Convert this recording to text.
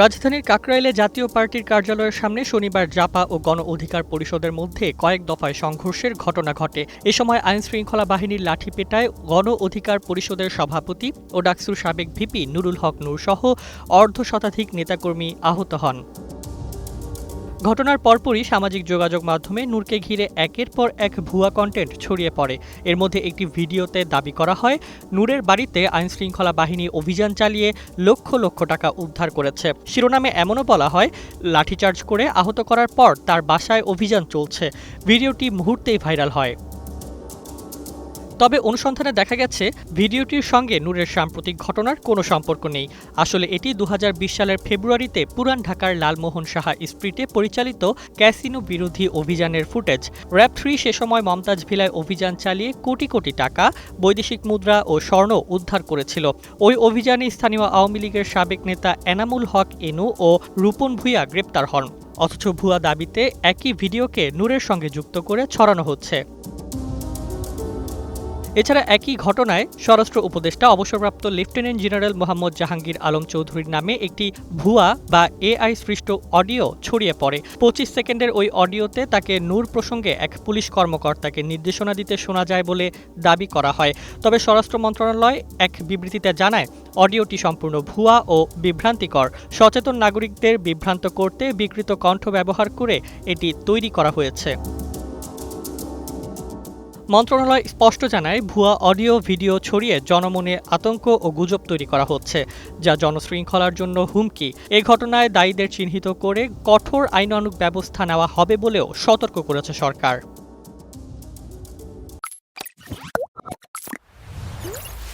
রাজধানীর কাকরাইলে জাতীয় পার্টির কার্যালয়ের সামনে শনিবার জাপা ও গণ অধিকার পরিষদের মধ্যে কয়েক দফায় সংঘর্ষের ঘটনা ঘটে। এ সময় আইন শৃঙ্খলা বাহিনীর লাঠি পেটায় গণ অধিকার পরিষদের সভাপতি ও ডাকসুর সাবেক ভিপি নুরুল হক নূর সহ অর্ধ শতাধিক নেতাকর্মী আহত হন। ঘটনার পরপরই সামাজিক যোগাযোগ মাধ্যমে নূরকে ঘিরে একের পর এক ভুয়া কন্টেন্ট ছড়িয়ে পড়ে। এর মধ্যে একটি ভিডিওতে দাবি করা হয়, নূরের বাড়িতে আইনশৃঙ্খলা বাহিনী অভিযান চালিয়ে লক্ষ লক্ষ টাকা উদ্ধার করেছে। শিরোনামে এমনও বলা হয়, লাঠিচার্জ করে আহত করার পর তার বাসায় অভিযান চলছে। ভিডিওটি মুহূর্তেই ভাইরাল হয়। তবে অনুসন্ধানে দেখা গেছে, ভিডিওটির সঙ্গে নূরের সাম্প্রতিক ঘটনার কোনো সম্পর্ক নেই। আসলে এটি দু হাজার বিশ সালের ফেব্রুয়ারিতে পুরান ঢাকার লালমোহন সাহা স্ট্রিটে পরিচালিত ক্যাসিনো বিরোধী অভিযানের ফুটেজ। র্যাব থ্রি সে সময় মমতাজ ভিলায় অভিযান চালিয়ে কোটি কোটি টাকা, বৈদেশিক মুদ্রা ও স্বর্ণ উদ্ধার করেছিল। ওই অভিযানে স্থানীয় আওয়ামী লীগের সাবেক নেতা এনামুল হক এনু ও রূপন ভূঁইয়া গ্রেপ্তার হন। অথচ ভুয়া দাবিতে একই ভিডিওকে নূরের সঙ্গে যুক্ত করে ছড়ানো হচ্ছে। এছাড়া একই ঘটনায় স্বরাষ্ট্র উপদেষ্টা অবসরপ্রাপ্ত লেফটেন্যান্ট জেনারেল মোহাম্মদ জাহাঙ্গীর আলম চৌধুরীর নামে একটি ভুয়া বা এআই সৃষ্ট অডিও ছড়িয়ে পড়ে। পঁচিশ সেকেন্ডের ওই অডিওতে তাকে নূর প্রসঙ্গে এক পুলিশ কর্মকর্তাকে নির্দেশনা দিতে শোনা যায় বলে দাবি করা হয়। তবে স্বরাষ্ট্র মন্ত্রণালয় এক বিবৃতিতে জানায়, অডিওটি সম্পূর্ণ ভুয়া ও বিভ্রান্তিকর। সচেতন নাগরিকদের বিভ্রান্ত করতে বিকৃত কণ্ঠ ব্যবহার করে এটি তৈরি করা হয়েছে। মন্ত্রণালয় স্পষ্ট জানায়, ভুয়া অডিও, ভিডিও ছড়িয়ে জনমনে আতঙ্ক ও গুজব তৈরি করা হচ্ছে, যা জনশৃঙ্খলার জন্য হুমকি। এ ঘটনায় দায়ীদের চিহ্নিত করে কঠোর আইনানুগ ব্যবস্থা নেওয়া হবে বলেও সতর্ক করেছে সরকার।